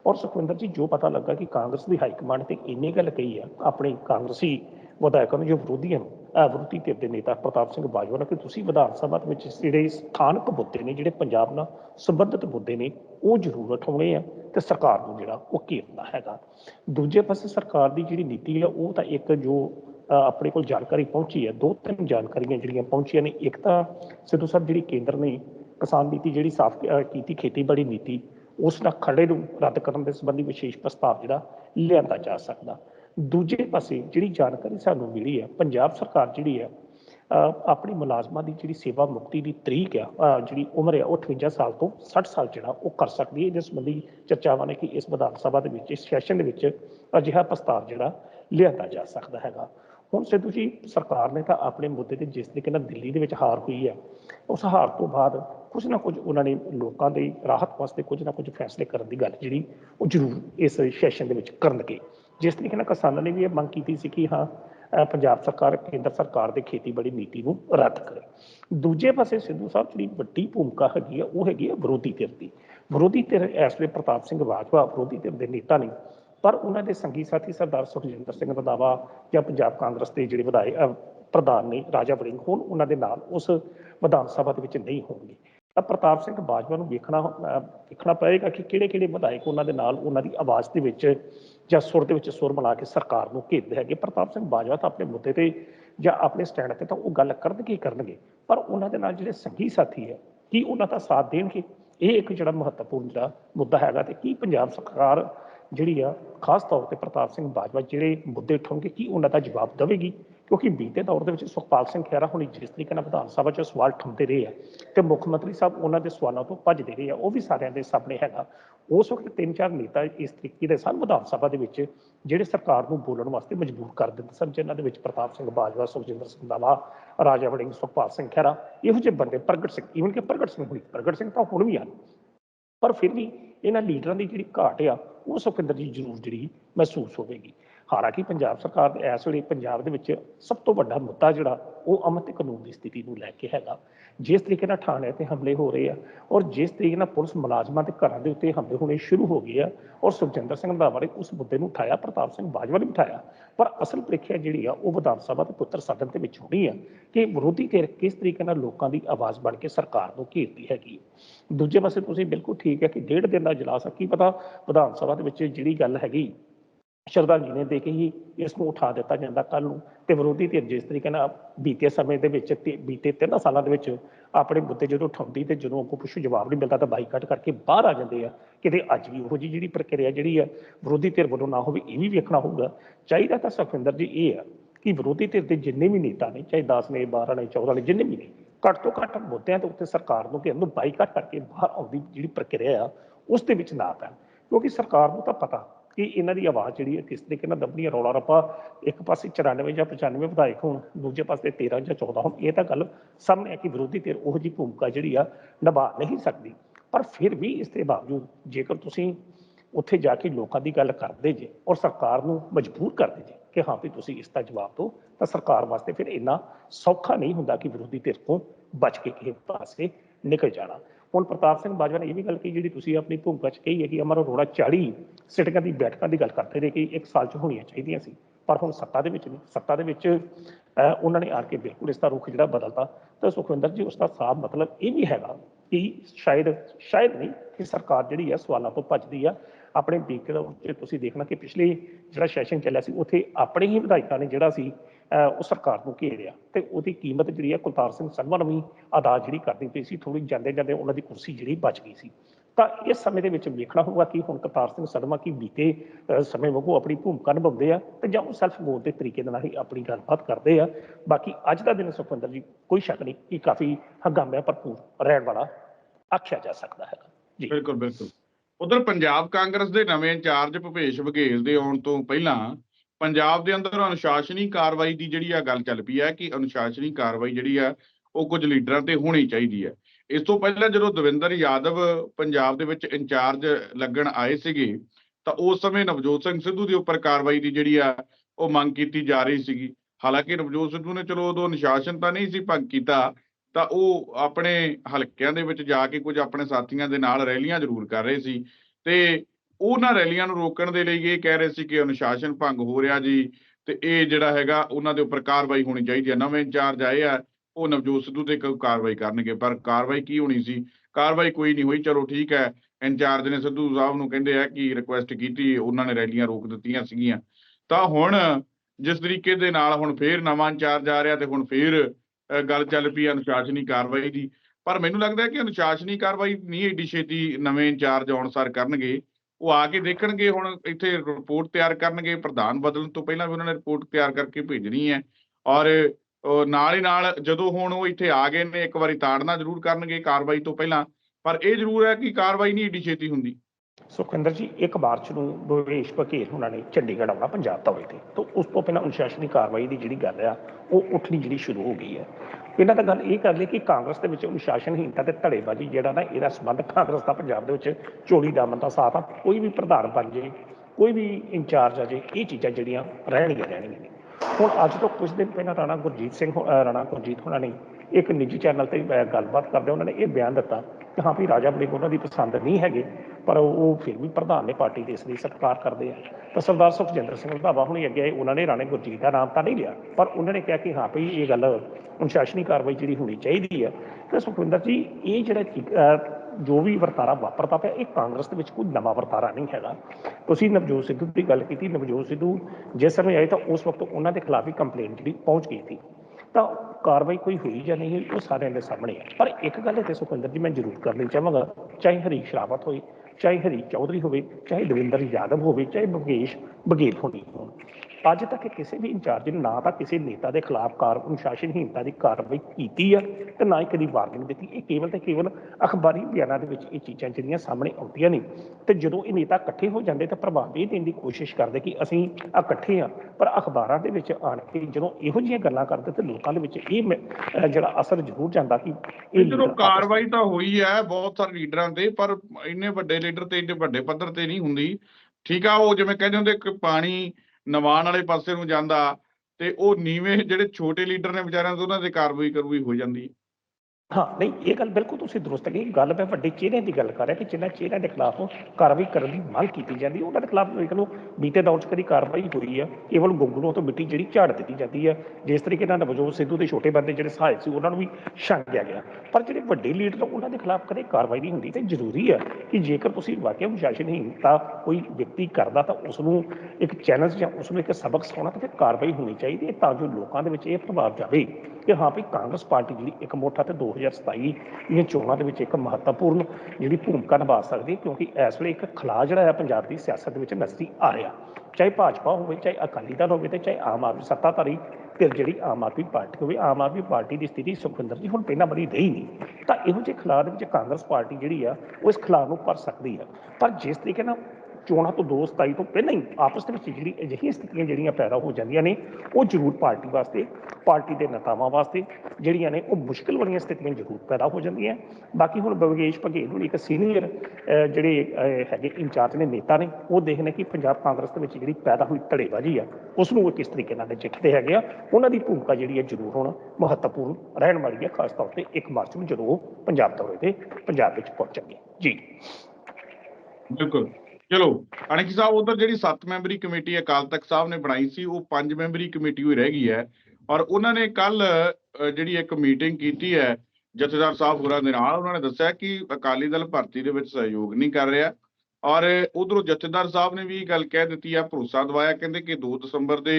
ਔਰ ਸੁਖਵਿੰਦਰ ਜੀ, ਜੋ ਪਤਾ ਲੱਗਾ ਕਿ ਕਾਂਗਰਸ ਦੀ ਹਾਈ ਕਮਾਂਡ ਤੇ ਇੰਨੀ ਗੱਲ ਕਹੀ ਆ, ਆਪਣੇ ਕਾਂਗਰਸੀ ਵਿਧਾਇਕਾਂ ਨੂੰ ਜੋ ਵਿਰੋਧੀਆਂ ਨੂੰ ਵਿਰੋਧੀ ਧਿਰ ਦੇ ਨੇਤਾ ਪ੍ਰਤਾਪ ਸਿੰਘ ਬਾਜਵਾ ਨੇ ਕਿ ਤੁਸੀਂ ਵਿਧਾਨ ਸਭਾ ਦੇ ਵਿੱਚ ਜਿਹੜੇ ਸਥਾਨਕ ਮੁੱਦੇ ਨੇ, ਜਿਹੜੇ ਪੰਜਾਬ ਨਾਲ ਸੰਬੰਧਿਤ ਮੁੱਦੇ ਨੇ, ਉਹ ਜ਼ਰੂਰ ਉਠਾਉਣੇ ਆ ਤੇ ਸਰਕਾਰ ਨੂੰ ਜਿਹੜਾ ਉਹ ਘੇਰਨਾ ਹੈਗਾ। ਦੂਜੇ ਪਾਸੇ ਸਰਕਾਰ ਦੀ ਜਿਹੜੀ ਨੀਤੀ ਹੈ ਉਹ ਤਾਂ ਇੱਕ ਜੋ ਆਪਣੇ ਕੋਲ ਜਾਣਕਾਰੀ ਪਹੁੰਚੀ ਹੈ ਦੋ ਤਿੰਨ ਜਾਣਕਾਰੀਆਂ ਜਿਹੜੀਆਂ ਪਹੁੰਚੀਆਂ ਨੇ, ਇੱਕ ਤਾਂ ਸਿੱਧੂ ਸਾਹਿਬ ਜਿਹੜੀ ਕੇਂਦਰ ਨੇ ਕਿਸਾਨ ਨੀਤੀ ਜਿਹੜੀ ਸਾਫ਼ ਕੀਤੀ ਖੇਤੀਬਾੜੀ ਨੀਤੀ, ਉਸ ਨਾਲ ਖੜੇ ਨੂੰ ਰੱਦ ਕਰਨ ਦੇ ਸੰਬੰਧੀ ਵਿਸ਼ੇਸ਼ ਪ੍ਰਸਤਾਵ ਜਿਹੜਾ ਲਿਆਂਦਾ ਜਾ ਸਕਦਾ। ਦੂਜੇ ਪਾਸੇ ਜਿਹੜੀ ਜਾਣਕਾਰੀ ਸਾਨੂੰ ਮਿਲੀ ਹੈ, ਪੰਜਾਬ ਸਰਕਾਰ ਜਿਹੜੀ ਹੈ, ਅਹ ਆਪਣੀ ਮੁਲਾਜ਼ਮਾਂ ਦੀ ਜਿਹੜੀ ਸੇਵਾ ਮੁਕਤੀ ਦੀ ਤਰੀਕ ਆ ਜਿਹੜੀ ਉਮਰ ਹੈ ਉਹ 58 ਸਾਲ ਤੋਂ 60 ਸਾਲ ਜਿਹੜਾ, ਉਹ ਕਰ ਸਕਦੀ ਹੈ। ਜਿਸ ਸੰਬੰਧੀ ਚਰਚਾਵਾਂ ਨੇ ਕਿ ਇਸ ਵਿਧਾਨ ਸਭਾ ਦੇ ਵਿੱਚ, ਇਸ ਸੈਸ਼ਨ ਦੇ ਵਿੱਚ ਅਜਿਹਾ ਪ੍ਰਸਤਾਵ ਜਿਹੜਾ ਲਿਆਂਦਾ ਜਾ ਸਕਦਾ ਹੈਗਾ। ਹੁਣ ਸਿੱਧੂ ਜੀ, ਸਰਕਾਰ ਨੇ ਤਾਂ ਆਪਣੇ ਮੁੱਦੇ ਤੇ ਜਿਸ ਤਰੀਕੇ ਨਾਲ ਦਿੱਲੀ ਦੇ ਵਿੱਚ ਹਾਰ ਹੋਈ ਹੈ ਉਸ ਹਾਰ ਤੋਂ ਬਾਅਦ ਕੁਝ ਨਾ ਕੁਝ ਉਹਨਾਂ ਨੇ ਲੋਕਾਂ ਦੇ ਰਾਹਤ ਵਾਸਤੇ ਕੁਝ ਨਾ ਕੁਝ ਫੈਸਲੇ ਕਰਨ ਦੀ ਗੱਲ ਜਿਹੜੀ, ਉਹ ਜ਼ਰੂਰ ਇਸ ਸੈਸ਼ਨ ਦੇ ਵਿੱਚ ਕਰਨਗੇ। ਜਿਸ ਤਰੀਕੇ ਨਾਲ ਕਿਸਾਨਾਂ ਨੇ ਵੀ ਇਹ ਮੰਗ ਕੀਤੀ ਸੀ ਕਿ ਹਾਂ ਪੰਜਾਬ ਸਰਕਾਰ, ਕੇਂਦਰ ਸਰਕਾਰ ਦੇ ਖੇਤੀਬਾੜੀ ਨੀਤੀ ਨੂੰ ਰੱਦ ਕਰੇ। ਦੂਜੇ ਪਾਸੇ ਸਿੱਧੂ ਸਾਹਿਬ ਜਿਹੜੀ ਵੱਡੀ ਭੂਮਿਕਾ ਹੈਗੀ ਆ, ਉਹ ਹੈਗੀ ਆ ਵਿਰੋਧੀ ਧਿਰ ਦੀ। ਵਿਰੋਧੀ ਧਿਰ ਇਸ ਵੇਲੇ ਪ੍ਰਤਾਪ ਸਿੰਘ ਬਾਜਵਾ, ਵਿਰੋਧੀ ਧਿਰ ਦੇ ਨੇਤਾ ਨੇ, ਪਰ ਉਹਨਾਂ ਦੇ ਸੰਗੀ ਸਾਥੀ ਸਰਦਾਰ ਸੁਖਜਿੰਦਰ ਸਿੰਘ ਰੰਧਾਵਾ ਜਾਂ ਪੰਜਾਬ ਕਾਂਗਰਸ ਦੇ ਜਿਹੜੇ ਵਿਧਾਇਕ ਪ੍ਰਧਾਨ ਨੇ ਰਾਜਾ ਵੜਿੰਗ ਹੋਣ, ਉਹਨਾਂ ਦੇ ਨਾਲ ਉਸ ਵਿਧਾਨ ਸਭਾ ਦੇ ਵਿੱਚ ਨਹੀਂ ਹੋਣਗੇ। ਤਾਂ ਪ੍ਰਤਾਪ ਸਿੰਘ ਬਾਜਵਾ ਨੂੰ ਵੇਖਣਾ, ਅਹ ਵੇਖਣਾ ਪਏਗਾ ਕਿ ਕਿਹੜੇ ਕਿਹੜੇ ਵਿਧਾਇਕ ਉਹਨਾਂ ਦੇ ਨਾਲ, ਉਹਨਾਂ ਦੀ ਆਵਾਜ਼ ਦੇ ਵਿੱਚ ਜਾਂ ਸੁਰ ਦੇ ਵਿੱਚ ਸੁਰ ਮਿਲਾ ਕੇ ਸਰਕਾਰ ਨੂੰ ਘੇਰਦੇ ਹੈਗੇ। ਪ੍ਰਤਾਪ ਸਿੰਘ ਬਾਜਵਾ ਤਾਂ ਆਪਣੇ ਮੁੱਦੇ ਤੇ ਜਾਂ ਆਪਣੇ ਸਟੈਂਡ ਤੇ ਤਾਂ ਉਹ ਗੱਲ ਕਰਨਗੇ ਕਰਨਗੇ। ਪਰ ਉਹਨਾਂ ਦੇ ਨਾਲ ਜਿਹੜੇ ਸੰਗੀ ਸਾਥੀ ਹੈ, ਕੀ ਉਹਨਾਂ ਦਾ ਸਾਥ ਦੇਣਗੇ? ਇਹ ਇੱਕ ਜਿਹੜਾ ਮਹੱਤਵਪੂਰਨ ਜਿਹੜਾ ਮੁੱਦਾ ਹੈਗਾ ਤੇ ਕੀ ਪੰਜਾਬ ਸਰਕਾਰ ਜਿਹੜੀ ਆ, ਖਾਸ ਤੌਰ ਤੇ ਪ੍ਰਤਾਪ ਸਿੰਘ ਬਾਜਵਾ ਜਿਹੜੇ ਮੁੱਦੇ ਉਠਾਉਣਗੇ, ਕੀ ਉਹਨਾਂ ਦਾ ਜਵਾਬ ਦੇਵੇਗੀ? ਕਿਉਂਕਿ ਬੀਤੇ ਦੌਰ ਦੇ ਵਿੱਚ ਸੁਖਪਾਲ ਸਿੰਘ ਖਹਿਰਾ ਹੁਣੀ ਜਿਸ ਤਰੀਕੇ ਨਾਲ ਵਿਧਾਨ ਸਭਾ 'ਚ ਸਵਾਲ ਠਾਉਂਦੇ ਰਹੇ ਆ ਤੇ ਮੁੱਖ ਮੰਤਰੀ ਸਾਹਿਬ ਉਹਨਾਂ ਦੇ ਸਵਾਲਾਂ ਤੋਂ ਭੱਜਦੇ ਰਹੇ ਆ, ਉਹ ਵੀ ਸਾਰਿਆਂ ਦੇ ਸਾਹਮਣੇ ਹੈਗਾ। ਉਸ ਵਕਤ ਤਿੰਨ ਚਾਰ ਨੇਤਾ ਇਸ ਤਰੀਕੇ ਦੇ ਸਨ ਵਿਧਾਨ ਸਭਾ ਦੇ ਵਿੱਚ, ਜਿਹੜੇ ਸਰਕਾਰ ਨੂੰ ਬੋਲਣ ਵਾਸਤੇ ਮਜਬੂਰ ਕਰ ਦਿੰਦੇ ਸਨ, ਜਿਨ੍ਹਾਂ ਦੇ ਵਿੱਚ ਪ੍ਰਤਾਪ ਸਿੰਘ ਬਾਜਵਾ, ਸੁਖਜਿੰਦਰ ਸਿੰਘ ਦਾਵਾ ਰਾਜਾ ਵੜਿੰਗ, ਸੁਖਪਾਲ ਸਿੰਘ ਖਹਿਰਾ ਇਹੋ ਜਿਹੇ ਬੰਦੇ ਪ੍ਰਗਟ ਸਿੰਘ ਈਵਨ ਕਿ ਪ੍ਰਗਟ ਸਿੰਘ ਹੋਈ ਪ੍ਰਗਟ ਸਿੰਘ ਤਾਂ ਹੁਣ ਵੀ ਹਨ। ਪਰ ਫਿਰ ਵੀ ਇਹਨਾਂ ਲੀਡਰਾਂ ਦੀ ਜਿਹੜੀ ਘਾਟ ਆ, ਉਹ ਸੁਖਿੰਦਰ ਜੀ ਜ਼ਰੂਰ ਜਿਹੜੀ ਮਹਿਸੂਸ ਹੋਵੇਗੀ। ਹਾਲਾਂਕਿ ਪੰਜਾਬ ਸਰਕਾਰ ਦੇ ਇਸ ਵੇਲੇ ਪੰਜਾਬ ਦੇ ਵਿੱਚ ਸਭ ਤੋਂ ਵੱਡਾ ਮੁੱਦਾ ਜਿਹੜਾ ਉਹ ਅਮਨ ਤੇ ਕਾਨੂੰਨ ਦੀ ਸਥਿਤੀ ਨੂੰ ਲੈ ਕੇ ਹੈਗਾ। ਜਿਸ ਤਰੀਕੇ ਨਾਲ ਥਾਣਿਆਂ ਤੇ ਹਮਲੇ ਹੋ ਰਹੇ ਆ ਔਰ ਜਿਸ ਤਰੀਕੇ ਨਾਲ ਪੁਲਿਸ ਮੁਲਾਜ਼ਮਾਂ ਦੇ ਘਰਾਂ ਦੇ ਉੱਤੇ ਹਮਲੇ ਹੋਣੇ ਸ਼ੁਰੂ ਹੋ ਗਏ ਆ ਔਰ ਸੁਖਜਿੰਦਰ ਸਿੰਘ ਰੰਧਾਵਾ ਨੇ ਉਸ ਮੁੱਦੇ ਨੂੰ ਉਠਾਇਆ, ਪ੍ਰਤਾਪ ਸਿੰਘ ਬਾਜਵਾ ਨੇ ਵੀ ਉਠਾਇਆ, ਪਰ ਅਸਲ ਪ੍ਰੀਖਿਆ ਜਿਹੜੀ ਆ ਉਹ ਵਿਧਾਨ ਸਭਾ ਦੇ ਪੁੱਤਰ ਸਦਨ ਦੇ ਵਿੱਚ ਹੋਣੀ ਆ ਕਿ ਵਿਰੋਧੀ ਧਿਰ ਕਿਸ ਤਰੀਕੇ ਨਾਲ ਲੋਕਾਂ ਦੀ ਆਵਾਜ਼ ਬਣ ਕੇ ਸਰਕਾਰ ਨੂੰ ਘੇਰਦੀ ਹੈਗੀ। ਦੂਜੇ ਪਾਸੇ ਤੁਸੀਂ ਬਿਲਕੁਲ ਠੀਕ ਹੈ ਕਿ ਡੇਢ ਦਿਨ ਦਾ ਇਜਲਾਸ ਆ, ਕੀ ਪਤਾ ਵਿਧਾਨ ਸਭਾ ਦੇ ਵਿੱਚ ਜਿਹੜੀ ਗੱਲ ਹੈਗੀ ਸ਼ਰਧਾਂਜਲੀ ਨੇ ਦੇ ਕੇ ਹੀ ਇਸ ਨੂੰ ਉਠਾ ਦਿੱਤਾ ਜਾਂਦਾ ਕੱਲ ਨੂੰ। ਤੇ ਵਿਰੋਧੀ ਧਿਰ ਜਿਸ ਤਰੀਕੇ ਨਾਲ ਬੀਤੇ ਸਮੇਂ ਦੇ ਵਿੱਚ ਤੇ ਬੀਤੇ ਤਿੰਨ ਸਾਲਾਂ ਦੇ ਵਿੱਚ ਆਪਣੇ ਮੁੱਦੇ ਜਦੋਂ ਉਠਾਉਂਦੀ ਤੇ ਜਦੋਂ ਅੱਗੋਂ ਪਿੱਛੋਂ ਜਵਾਬ ਨਹੀਂ ਮਿਲਦਾ ਤਾਂ ਬਾਈਕਾਟ ਕਰਕੇ ਬਾਹਰ ਆ ਜਾਂਦੇ ਆ। ਕਿਤੇ ਅੱਜ ਵੀ ਉਹੋ ਜਿਹੀ ਜਿਹੜੀ ਪ੍ਰਕਿਰਿਆ ਜਿਹੜੀ ਆ, ਵਿਰੋਧੀ ਧਿਰ ਵੱਲੋਂ ਨਾ ਹੋਵੇ, ਇਹ ਵੀ ਵੇਖਣਾ ਹੋਊਗਾ। ਚਾਹੀਦਾ ਤਾਂ ਸੁਖਵਿੰਦਰ ਜੀ ਇਹ ਆ ਕਿ ਵਿਰੋਧੀ ਧਿਰ ਦੇ ਜਿੰਨੇ ਵੀ ਨੇਤਾ ਨੇ, ਚਾਹੇ 10 ਨੇ 12 ਨੇ 14 ਨੇ, ਜਿੰਨੇ ਵੀ ਨੇ, ਘੱਟ ਤੋਂ ਘੱਟ ਮੁੱਦਿਆਂ ਦੇ ਉੱਤੇ ਸਰਕਾਰ ਨੂੰ ਕਿ ਨੂੰ ਬਾਈਕਾਟ ਕਰਕੇ ਬਾਹਰ ਆਉਂਦੀ ਜਿਹੜੀ ਪ੍ਰਕਿਰਿਆ ਆ, ਉਸ ਦੇ ਵਿੱਚ ਨਾ ਪੈਣ। ਕਿਉਂਕਿ ਸਰਕਾਰ ਨੂੰ ਤਾਂ ਪਤਾ ਕਿ ਇਹਨਾਂ ਦੀ ਆਵਾਜ਼ ਜਿਹੜੀ ਹੈ ਕਿਸ ਤਰੀਕੇ ਨਾਲ ਦੱਬਣੀ ਹੈ, ਰੌਲਾ ਰੱਪਾ ਇੱਕ ਪਾਸੇ 94 ਜਾਂ 95 ਵਿਧਾਇਕ ਹੋਣ, ਦੂਜੇ ਪਾਸੇ 13 ਜਾਂ 14 ਹੋਣ, ਇਹ ਤਾਂ ਗੱਲ ਸਾਹਮਣੇ ਹੈ ਕਿ ਵਿਰੋਧੀ ਧਿਰ ਉਹ ਜੀ ਭੂਮਿਕਾ ਜਿਹੜੀ ਆ ਨਿਭਾ ਨਹੀਂ ਸਕਦੀ। ਪਰ ਫਿਰ ਵੀ ਇਸ ਦੇ ਬਾਵਜੂਦ ਜੇਕਰ ਤੁਸੀਂ ਉੱਥੇ ਜਾ ਕੇ ਲੋਕਾਂ ਦੀ ਗੱਲ ਕਰਦੇ ਜੇ ਔਰ ਸਰਕਾਰ ਨੂੰ ਮਜਬੂਰ ਕਰਦੇ ਜੇ ਕਿ ਹਾਂ ਵੀ ਤੁਸੀਂ ਇਸ ਦਾ ਜਵਾਬ ਦਿਓ, ਤਾਂ ਸਰਕਾਰ ਵਾਸਤੇ ਫਿਰ ਇੰਨਾ ਸੌਖਾ ਨਹੀਂ ਹੁੰਦਾ ਕਿ ਵਿਰੋਧੀ ਧਿਰ ਤੋਂ ਬਚ ਕੇ ਕਿਸੇ ਪਾਸੇ ਨਿਕਲ ਜਾਣਾ। ਹੁਣ ਪ੍ਰਤਾਪ ਸਿੰਘ ਬਾਜਵਾ ਨੇ ਇਹ ਵੀ ਗੱਲ ਕਹੀ ਜਿਹੜੀ ਤੁਸੀਂ ਆਪਣੀ ਭੂਮਿਕਾ 'ਚ ਕਹੀ ਹੈ ਕਿ ਅਮਰ ਅਰੋੜਾ 40 ਸਿਟਕਾਂ ਦੀ ਬੈਠਕਾਂ ਦੀ ਗੱਲ ਕਰਦੇ ਰਹੇ ਕਿ ਇੱਕ ਸਾਲ 'ਚ ਹੋਣੀਆਂ ਚਾਹੀਦੀਆਂ ਸੀ, ਪਰ ਹੁਣ ਸੱਤਾ ਦੇ ਵਿੱਚ ਨਹੀਂ ਸੱਤਾ ਦੇ ਵਿੱਚ ਉਹਨਾਂ ਨੇ ਆ ਕੇ ਬਿਲਕੁਲ ਇਸ ਦਾ ਰੁਖ ਜਿਹੜਾ ਬਦਲਤਾ। ਤਾਂ ਸੁਖਵਿੰਦਰ ਜੀ, ਉਸ ਦਾ ਸਾਫ਼ ਮਤਲਬ ਇਹ ਵੀ ਹੈਗਾ ਕਿ ਸ਼ਾਇਦ ਸ਼ਾਇਦ ਨਹੀਂ ਕਿ ਸਰਕਾਰ ਜਿਹੜੀ ਹੈ ਸਵਾਲਾਂ ਤੋਂ ਭੱਜਦੀ ਆ। ਆਪਣੇ ਬੀਕੇ ਦਾ ਉੱਤੇ ਤੁਸੀਂ ਦੇਖਣਾ ਕਿ ਪਿਛਲੇ ਜਿਹੜਾ ਸੈਸ਼ਨ ਚੱਲਿਆ ਸੀ, ਉੱਥੇ ਆਪਣੇ ਹੀ ਵਿਧਾਇਕਾਂ ਨੇ ਜਿਹੜਾ ਸੀ ਉਹ ਸਰਕਾਰ ਨੂੰ ਘੇਰਿਆ ਤੇ ਉਹਦੀ ਕੀਮਤ ਜਿਹੜੀ ਹੈ ਕੁਲਤਾਰ ਸਿੰਘ ਸੰਧਵਾ ਨੂੰ ਵੀ ਅਦਾ ਜਿਹੜੀ ਕਰਦੀ ਪਈ ਸੀ ਥੋੜੀ ਜਾਂਦੇ ਜਾਂਦੇ ਉਹਨਾਂ ਦੀ ਕੁਰਸੀ ਜਿਹੜੀ ਬਚ ਗਈ ਸੀ। ਤਾਂ ਇਸ ਸਮੇਂ ਦੇ ਵਿੱਚ ਵੇਖਣਾ ਹੋਊਗਾ ਕਿ ਹੁਣ ਕਰਤਾਰ ਸਿੰਘ ਸੰਧਵਾ ਕੀ ਬੀਤੇ ਸਮੇਂ ਵਾਂਗੂ ਆਪਣੀ ਭੂਮਿਕਾ ਨਿਭਾਉਂਦੇ ਆ ਤੇ ਜਾਂ ਉਹ ਸੈਲਫ ਮੋਡ ਦੇ ਤਰੀਕੇ ਦੇ ਨਾਲ ਹੀ ਆਪਣੀ ਗੱਲਬਾਤ ਕਰਦੇ ਆ। ਬਾਕੀ ਅੱਜ ਦਾ ਦਿਨ ਸੁਖਵਿੰਦਰ ਜੀ, ਕੋਈ ਸ਼ੱਕ ਨਹੀਂ ਕਿ ਕਾਫੀ ਹੰਗਾਮਿਆਂ ਭਰਪੂਰ ਰਹਿਣ ਵਾਲਾ ਆਖਿਆ ਜਾ ਸਕਦਾ ਹੈ ਜੀ। ਬਿਲਕੁਲ ਬਿਲਕੁਲ। ਉਧਰ ਪੰਜਾਬ ਕਾਂਗਰਸ ਦੇ ਨਵੇਂ ਇੰਚਾਰਜ ਭੁਪੇਸ਼ ਬਘੇਲ ਦੇ ਆਉਣ ਤੋਂ ਪਹਿਲਾਂ ਪੰਜਾਬ ਦੇ ਅੰਦਰ ਅਨੁਸ਼ਾਸਨੀ ਕਾਰਵਾਈ ਦੀ ਜਿਹੜੀ ਆ ਗੱਲ ਚੱਲ ਪਈ ਹੈ ਕਿ ਅਨੁਸ਼ਾਸਨੀ ਕਾਰਵਾਈ ਜਿਹੜੀ ਆ, ਉਹ ਕੁਝ ਲੀਡਰਾਂ ਤੇ ਹੋਣੀ ਚਾਹੀਦੀ ਹੈ। ਇਸ ਤੋਂ ਪਹਿਲਾਂ ਜਦੋਂ ਦਵਿੰਦਰ ਯਾਦਵ ਪੰਜਾਬ ਦੇ ਵਿੱਚ ਇੰਚਾਰਜ ਲੱਗਣ ਆਏ ਸੀਗੇ, ਤਾਂ ਉਸ ਸਮੇਂ ਨਵਜੋਤ ਸਿੰਘ ਸਿੱਧੂ ਦੇ ਉੱਪਰ ਕਾਰਵਾਈ ਦੀ ਜਿਹੜੀ ਆ, ਉਹ ਮੰਗ ਕੀਤੀ ਜਾ ਰਹੀ ਸੀਗੀ। ਹਾਲਾਂਕਿ ਨਵਜੋਤ ਸਿੱਧੂ ਨੇ ਚਲੋ ਉਦੋਂ ਅਨੁਸ਼ਾਸਨ ਤਾਂ ਨਹੀਂ ਸੀ ਭੰਗ ਕੀਤਾ, ਤਾਂ ਉਹ ਆਪਣੇ ਹਲਕਿਆਂ ਦੇ ਵਿੱਚ ਜਾ ਕੇ ਕੁਝ ਆਪਣੇ ਸਾਥੀਆਂ ਦੇ ਨਾਲ ਰੈਲੀਆਂ ਜ਼ਰੂਰ ਕਰ ਰਹੇ ਸੀ। ਤੇ ਉਹਨਾਂ ਰੈਲੀਆਂ ਨੂੰ ਰੋਕਣ ਦੇ ਲਈ ਇਹ ਕਹਿ ਰਹੇ ਸੀ ਕਿ ਅਨੁਸ਼ਾਸਨ ਭੰਗ ਹੋ ਰਿਹਾ ਜੀ, ਤੇ ਇਹ ਜਿਹੜਾ ਹੈਗਾ ਉਹਨਾਂ ਦੇ ਉੱਪਰ ਕਾਰਵਾਈ ਹੋਣੀ ਚਾਹੀਦੀ ਹੈ। ਨਵੇਂ ਇੰਚਾਰਜ ਆਏ ਆ, ਉਹ ਨਵਜੋਤ ਸਿੱਧੂ ਤੇ ਕੋਈ ਕਾਰਵਾਈ ਕਰਨਗੇ, ਪਰ ਕਾਰਵਾਈ ਕੀ ਹੋਣੀ ਸੀ? ਕਾਰਵਾਈ ਕੋਈ ਨਹੀਂ ਹੋਈ, ਚਲੋ ਠੀਕ ਹੈ, ਇੰਚਾਰਜ ਨੇ ਸਿੱਧੂ ਸਾਹਿਬ ਨੂੰ ਕਹਿੰਦੇ ਆ ਕਿ ਰਿਕੁਐਸਟ ਕੀਤੀ, ਉਹਨਾਂ ਨੇ ਰੈਲੀਆਂ ਰੋਕ ਦਿੱਤੀਆਂ ਸੀਗੀਆਂ। ਤਾਂ ਹੁਣ ਜਿਸ ਤਰੀਕੇ ਦੇ ਨਾਲ ਹੁਣ ਫੇਰ ਨਵਾਂ ਇੰਚਾਰਜ ਆ ਰਿਹਾ ਤੇ ਹੁਣ ਫੇਰ ਗੱਲ ਚੱਲ ਪਈ ਅਨੁਸ਼ਾਸਨੀ ਕਾਰਵਾਈ ਦੀ। ਪਰ ਮੈਨੂੰ ਲੱਗਦਾ ਹੈ ਕਿ ਅਨੁਸ਼ਾਸਨੀ ਕਾਰਵਾਈ ਨਹੀਂ, ਏਡੀ ਛੇਤੀ ਨਵੇਂ ਇੰਚਾਰਜ ਆਉਣ ਸਾਰ ਕਰਨਗੇ। ਉਹ ਆ ਕੇ ਦੇਖਣਗੇ, ਹੁਣ ਇੱਥੇ ਰਿਪੋਰਟ ਤਿਆਰ ਕਰਨਗੇ, ਪ੍ਰਧਾਨ ਬਦਲਣ ਤੋਂ ਪਹਿਲਾਂ ਵੀ ਉਹਨਾਂ ਨੇ ਰਿਪੋਰਟ ਤਿਆਰ ਕਰਕੇ ਭੇਜਣੀ ਹੈ ਔਰ ਨਾਲ ਹੀ ਨਾਲ ਜਦੋਂ ਹੁਣ ਉਹ ਇੱਥੇ ਆ ਗਏ ਨੇ, ਇੱਕ ਵਾਰੀ ਤਾੜਨਾ ਜ਼ਰੂਰ ਕਰਨਗੇ ਕਾਰਵਾਈ ਤੋਂ ਪਹਿਲਾਂ, ਪਰ ਇਹ ਜ਼ਰੂਰ ਹੈ ਕਿ ਕਾਰਵਾਈ ਨਹੀਂ ਏਡੀ ਛੇਤੀ ਹੁੰਦੀ। ਸੁਖਵਿੰਦਰ ਜੀ, ਇੱਕ ਮਾਰਚ ਨੂੰ ਭਵੇਸ਼ ਬਘੇਲ ਉਹਨਾਂ ਨੇ ਚੰਡੀਗੜ੍ਹ ਆਉਣਾ, ਪੰਜਾਬ ਦੌਰੇ ਤੇ, ਤਾਂ ਉਸ ਤੋਂ ਪਹਿਲਾਂ ਅਨੁਸ਼ਾਸਨੀ ਕਾਰਵਾਈ ਦੀ ਜਿਹੜੀ ਗੱਲ ਆ, ਉਹ ਉੱਠਣੀ ਜਿਹੜੀ ਸ਼ੁਰੂ ਹੋ ਗਈ ਹੈ। ਇਹਨਾਂ ਤਾਂ ਗੱਲ ਇਹ ਕਰ ਲਈ ਕਿ ਕਾਂਗਰਸ ਦੇ ਵਿੱਚ ਅਨੁਸ਼ਾਸਨਹੀਨਤਾ ਤੇ ਧੜੇਬਾਜ਼ੀ ਜਿਹੜਾ ਨਾ ਇਹਦਾ ਸੰਬੰਧ ਕਾਂਗਰਸ ਦਾ ਪੰਜਾਬ ਦੇ ਵਿੱਚ ਚੋਲੀ ਦਾਮਨ ਦਾ ਸਾਥ ਆ, ਕੋਈ ਵੀ ਪ੍ਰਧਾਨ ਬਣ ਜੇ, ਕੋਈ ਵੀ ਇੰਚਾਰਜ ਆ ਜੇ, ਇਹ ਚੀਜ਼ਾਂ ਜਿਹੜੀਆਂ ਰਹਿਣਗੀਆਂ ਰਹਿਣਗੀਆਂ ਹੁਣ ਅੱਜ ਤੋਂ ਕੁਝ ਦਿਨ ਪਹਿਲਾਂ ਰਾਣਾ ਗੁਰਜੀਤ ਸਿੰਘ ਰਾਣਾ ਗੁਰਜੀਤ ਹੋਣਾ ਨੇ ਇੱਕ ਨਿੱਜੀ ਚੈਨਲ ਤੇ ਗੱਲਬਾਤ ਕਰਦੇ ਉਹਨਾਂ ਨੇ ਇਹ ਬਿਆਨ ਦਿੱਤਾ ਕਿ ਹਾਂ ਵੀ ਰਾਜਾ ਵੜਿੰਗ ਉਹਨਾਂ ਦੀ ਪਸੰਦ ਨਹੀਂ ਹੈਗੇ ਪਰ ਉਹ ਫਿਰ ਵੀ ਪ੍ਰਧਾਨ ਨੇ ਪਾਰਟੀ ਦੇ ਇਸ ਲਈ ਸਤਿਕਾਰ ਕਰਦੇ ਆ। ਤਾਂ ਸਰਦਾਰ ਸੁਖਜਿੰਦਰ ਸਿੰਘ ਰੰਧਾਵਾ ਹੁਣੀ ਅੱਗੇ ਆਏ, ਉਹਨਾਂ ਨੇ ਰਾਣੇ ਗੁਰਜੀਤ ਦਾ ਨਾਮ ਤਾਂ ਨਹੀਂ ਲਿਆ, ਪਰ ਉਹਨਾਂ ਨੇ ਕਿਹਾ ਕਿ ਹਾਂ ਵੀ ਇਹ ਗੱਲ ਅਨੁਸ਼ਾਸਨੀ ਕਾਰਵਾਈ ਜਿਹੜੀ ਹੋਣੀ ਚਾਹੀਦੀ ਹੈ ਤੇ ਸੁਖਵਿੰਦਰ ਜੀ, ਇਹ ਜਿਹੜਾ ਠੀਕ- ਜੋ ਵੀ ਵਰਤਾਰਾ ਵਾਪਰਦਾ ਪਿਆ, ਇਹ ਕਾਂਗਰਸ ਦੇ ਵਿੱਚ ਕੋਈ ਨਵਾਂ ਵਰਤਾਰਾ ਨਹੀਂ ਹੈਗਾ। ਤੁਸੀਂ ਨਵਜੋਤ ਸਿੱਧੂ ਦੀ ਗੱਲ ਕੀਤੀ, ਨਵਜੋਤ ਸਿੱਧੂ ਜਿਸ ਸਮੇਂ ਆਏ ਤਾਂ ਉਸ ਵਕਤ ਉਹਨਾਂ ਦੇ ਖਿਲਾਫ ਹੀ ਕੰਪਲੇਂਟ ਜਿਹੜੀ ਪਹੁੰਚ ਗਈ ਸੀ। ਤਾਂ ਕਾਰਵਾਈ ਕੋਈ ਹੋਈ ਜਾਂ ਨਹੀਂ ਹੋਈ, ਉਹ ਸਾਰਿਆਂ ਦੇ ਸਾਹਮਣੇ ਹੈ ਪਰ ਇੱਕ ਗੱਲ ਇੱਥੇ ਸੁਖਵਿੰਦਰ ਜੀ, ਮੈਂ ਜ਼ਰੂਰ ਕਰਨੀ ਚਾਹਾਂਗਾ, ਚਾਹੇ ਹਰੀਸ਼ ਰਾਵਤ ਹੋਏ, ਚਾਹੇ ਹਰੀ ਚੌਧਰੀ ਹੋਵੇ, ਚਾਹੇ ਦਵਿੰਦਰ ਯਾਦਵ ਹੋਵੇ, ਚਾਹੇ ਮੁਕੇਸ਼ ਬਘੇਲ ਹੋਣੀ ਹੋਣ। ਅੱਜ ਤੱਕ ਕਿਸੇ ਵੀ ਇੰਚਾਰਜ ਨੇ ਨਾ ਤਾਂ ਕਿਸੇ ਨੇਤਾ ਦੇ ਖਿਲਾਫ ਕਾਰ ਅਨੁਸ਼ਾਸਨਹੀਨਤਾ ਦੀ ਕਾਰਵਾਈ ਕੀਤੀ ਆ ਤੇ ਨਾ ਹੀ ਕਦੀ ਵਾਰਨਿੰਗ ਦਿੱਤੀ। ਇਹ ਕੇਵਲ ਤੇ ਕੇਵਲ ਅਖਬਾਰੀ ਬਿਆਨਾਂ ਦੇ ਵਿੱਚ ਇਹ ਚੀਜ਼ਾਂ ਜਿਹੜੀਆਂ ਸਾਹਮਣੇ ਆਉਂਦੀਆਂ ਨੇ। ਤੇ ਜਦੋਂ ਇਹ ਨੇਤਾ ਇਕੱਠੇ ਹੋ ਜਾਂਦੇ ਤਾਂ ਪ੍ਰਭਾਵ ਇਹ ਦੇਣ ਦੀ ਕੋਸ਼ਿਸ਼ ਕਰਦੇ ਕਿ ਅਸੀਂ ਇਕੱਠੇ ਆ ਪਰ ਅਖਬਾਰਾਂ ਦੇ ਵਿੱਚ ਆਣ ਕੇ ਜਦੋਂ ਇਹੋ ਜਿਹੀਆਂ ਗੱਲਾਂ ਕਰਦੇ ਤੇ ਲੋਕਾਂ ਦੇ ਵਿੱਚ ਇਹ ਜਿਹੜਾ ਅਸਰ ਜ਼ਰੂਰ ਜਾਂਦਾ ਕਿ ਇਹ ਜਦੋਂ ਕਾਰਵਾਈ ਤਾਂ ਹੋਈ ਹੈ ਬਹੁਤ ਸਾਰੇ ਲੀਡਰਾਂ ਤੇ ਪਰ ਇੰਨੇ ਵੱਡੇ ਲੀਡਰ ਤੇ ਇੰਨੇ ਵੱਡੇ ਪੱਧਰ ਤੇ ਨਹੀਂ ਹੁੰਦੀ। ਠੀਕ ਆ ਉਹ ਜਿਵੇਂ ਕਹਿੰਦੇ ਹੁੰਦੇ ਕਿ ਪਾਣੀ ਨਵਾਨ ਵਾਲੇ ਪਾਸੇ ਨੂੰ ਜਾਂਦਾ ਤੇ ਉਹ ਨੀਵੇਂ ਜਿਹੜੇ ਛੋਟੇ ਲੀਡਰ ਨੇ ਵਿਚਾਰਿਆਂ ਤੋਂ, ਉਹਨਾਂ ਦੇ ਕਾਰਵਾਈ ਕਰੂਈ ਹੋ ਜਾਂਦੀ ਹੈ। ਹਾਂ, ਨਹੀਂ, ਇਹ ਗੱਲ ਬਿਲਕੁਲ ਤੁਸੀਂ ਦਰੁਸਤ ਕਹੀ ਗੱਲ ਮੈਂ ਵੱਡੇ ਚਿਹਰਿਆਂ ਦੀ ਗੱਲ ਕਰ ਰਿਹਾ ਕਿ ਜਿਨ੍ਹਾਂ ਚਿਹਰਿਆਂ ਦੇ ਖਿਲਾਫ ਕਾਰਵਾਈ ਕਰਨ ਦੀ ਮੰਗ ਕੀਤੀ ਜਾਂਦੀ ਉਹਨਾਂ ਦੇ ਖਿਲਾਫ ਦੇਖ ਲਓ ਬੀਤੇ ਦੌਰ 'ਚ ਕਦੀ ਕਾਰਵਾਈ ਹੋਈ ਆ ਕੇਵਲ ਗੁੰਗਲੋਂ ਤੋਂ ਮਿੱਟੀ ਜਿਹੜੀ ਝਾੜ ਦਿੱਤੀ ਜਾਂਦੀ ਹੈ, ਜਿਸ ਤਰੀਕੇ ਨਾਲ ਨਵਜੋਤ ਸਿੱਧੂ ਦੇ ਛੋਟੇ ਬੰਦੇ ਜਿਹੜੇ ਸਹਾਇਕ ਸੀ, ਉਹਨਾਂ ਨੂੰ ਵੀ ਛਾਂਗਿਆ ਗਿਆ। ਪਰ ਜਿਹੜੇ ਵੱਡੇ ਲੀਡਰ ਉਹਨਾਂ ਦੇ ਖਿਲਾਫ ਕਦੇ ਕਾਰਵਾਈ ਨਹੀਂ ਹੁੰਦੀ ਤੇ ਜ਼ਰੂਰੀ ਆ ਕਿ ਜੇਕਰ ਤੁਸੀਂ ਵਾਕਿਆ ਅਨੁਸ਼ਾਸਨਹੀਨਤਾ ਕੋਈ ਵਿਅਕਤੀ ਕਰਦਾ ਤਾਂ ਉਸ ਨੂੰ ਇੱਕ ਚੈਲੰਜ ਜਾਂ ਉਸ ਨੂੰ ਇੱਕ ਸਬਕ ਸਿਖਾਉਣਾ ਤਾਂ ਫਿਰ ਕਾਰਵਾਈ ਹੋਣੀ ਚਾਹੀਦੀ ਹੈ ਤਾਂ ਜੋ ਲੋਕਾਂ ਦੇ ਵਿੱਚ ਇਹ ਪ੍ਰਭਾਵ ਜਾਵੇ ਕਿ ਹਾਂ ਵੀ ਕਾਂਗਰਸ ਪਾਰਟੀ ਜਿਹੜੀ ਇੱਕ ਮੋਠਾ ਤੇ 2027 ਦੀਆਂ ਚੋਣਾਂ ਦੇ ਵਿੱਚ ਇੱਕ ਮਹੱਤਵਪੂਰਨ ਜਿਹੜੀ ਭੂਮਿਕਾ ਨਿਭਾ ਸਕਦੀ ਹੈ, ਕਿਉਂਕਿ ਇਸ ਵੇਲੇ ਇੱਕ ਖਲਾ ਜਿਹੜਾ ਹੈ ਪੰਜਾਬ ਦੀ ਸਿਆਸਤ ਦੇ ਵਿੱਚ ਨਜ਼ਰੀ ਆ ਰਿਹਾ। ਚਾਹੇ ਭਾਜਪਾ ਹੋਵੇ, ਚਾਹੇ ਅਕਾਲੀ ਦਲ ਹੋਵੇ ਤੇ ਚਾਹੇ ਆਮ ਆਦਮੀ, ਸੱਤਾਧਾਰੀ ਤੇ ਜਿਹੜੀ ਆਮ ਆਦਮੀ ਪਾਰਟੀ ਹੋਵੇ, ਆਮ ਆਦਮੀ ਪਾਰਟੀ ਦੀ ਸਥਿਤੀ ਸੁਖਵਿੰਦਰ ਜੀ ਹੁਣ ਪਹਿਲਾਂ ਬੜੀ ਰਹੀ ਨਹੀਂ। ਤਾਂ ਇਹੋ ਜਿਹੇ ਖਿਲਾਫ ਦੇ ਵਿੱਚ ਕਾਂਗਰਸ ਪਾਰਟੀ ਜਿਹੜੀ ਆ, ਉਹ ਇਸ ਖਿਲਾਫ ਨੂੰ ਭਰ ਸਕਦੀ ਆ। ਪਰ ਜਿਸ ਤਰੀਕੇ ਨਾਲ ਚੋਣਾਂ ਤੋਂ 227 ਤੋਂ ਪਹਿਲਾਂ ਹੀ ਆਪਸ ਦੇ ਵਿੱਚ ਜਿਹੜੀ ਅਜਿਹੀਆਂ ਸਥਿਤੀਆਂ ਜਿਹੜੀਆਂ ਪੈਦਾ ਹੋ ਜਾਂਦੀਆਂ ਨੇ, ਉਹ ਜ਼ਰੂਰ ਪਾਰਟੀ ਵਾਸਤੇ, ਪਾਰਟੀ ਦੇ ਨੇਤਾਵਾਂ ਵਾਸਤੇ ਜਿਹੜੀਆਂ ਨੇ, ਉਹ ਮੁਸ਼ਕਲ ਵਾਲੀਆਂ ਸਥਿਤੀਆਂ ਜ਼ਰੂਰ ਪੈਦਾ ਹੋ ਜਾਂਦੀਆਂ। ਬਾਕੀ ਹੁਣ ਬਵਗੇਸ਼ ਬਘੇਲ ਨੂੰ ਇੱਕ ਸੀਨੀਅਰ ਜਿਹੜੇ ਹੈਗੇ ਇੰਚਾਰਜ ਨੇ, ਨੇਤਾ ਨੇ, ਉਹ ਦੇਖਣੇ ਕਿ ਪੰਜਾਬ ਕਾਂਗਰਸ ਦੇ ਵਿੱਚ ਜਿਹੜੀ ਪੈਦਾ ਹੋਈ ਧੜੇਬਾਜ਼ੀ ਆ, ਉਸ ਨੂੰ ਉਹ ਕਿਸ ਤਰੀਕੇ ਨਾਲ ਨਜਿੱਠਦੇ ਹੈਗੇ ਆ, ਉਹਨਾਂ ਦੀ ਭੂਮਿਕਾ ਜਿਹੜੀ ਹੈ ਜ਼ਰੂਰ ਹੁਣ ਮਹੱਤਵਪੂਰਨ ਰਹਿਣ ਵਾਲੀ ਹੈ ਖਾਸ ਤੌਰ ਤੇ 1 ਮਾਰਚ ਨੂੰ ਜਦੋਂ ਉਹ ਪੰਜਾਬ ਦੌਰੇ ਤੇ ਪੰਜਾਬ ਵਿੱਚ ਪਹੁੰਚਣਗੇ। ਜੀ। ਬਿਲਕੁਲ। ਚਲੋ, ਅਣਖੀ ਸਾਹਿਬ, ਉਧਰ ਜਿਹੜੀ 7 ਮੈਂਬਰੀ ਕਮੇਟੀ ਅਕਾਲ ਤਖਤ ਸਾਹਿਬ ਨੇ ਬਣਾਈ ਸੀ, ਉਹ 5 ਮੈਂਬਰੀ ਕਮੇਟੀ ਹੋਈ ਰਹਿ ਗਈ ਹੈ ਔਰ ਉਹਨਾਂ ਨੇ ਕੱਲ ਜਿਹੜੀ ਇੱਕ ਮੀਟਿੰਗ ਕੀਤੀ ਹੈ, ਜਥੇਦਾਰ ਸਾਹਿਬ ਹੋਰਾਂ ਦੇ ਨਾਲ, ਉਹਨਾਂ ਨੇ ਦੱਸਿਆ ਕਿ ਅਕਾਲੀ ਦਲ ਭਰਤੀ ਦੇ ਵਿੱਚ ਸਹਿਯੋਗ ਨਹੀਂ ਕਰ ਰਿਹਾ ਔਰ ਉਧਰੋਂ ਜਥੇਦਾਰ ਸਾਹਿਬ ਨੇ ਵੀ ਗੱਲ ਕਹਿ ਦਿੱਤੀ ਆ, ਭਰੋਸਾ ਦਵਾਇਆ, ਕਹਿੰਦੇ ਕਿ 2 ਦਸੰਬਰ ਦੇ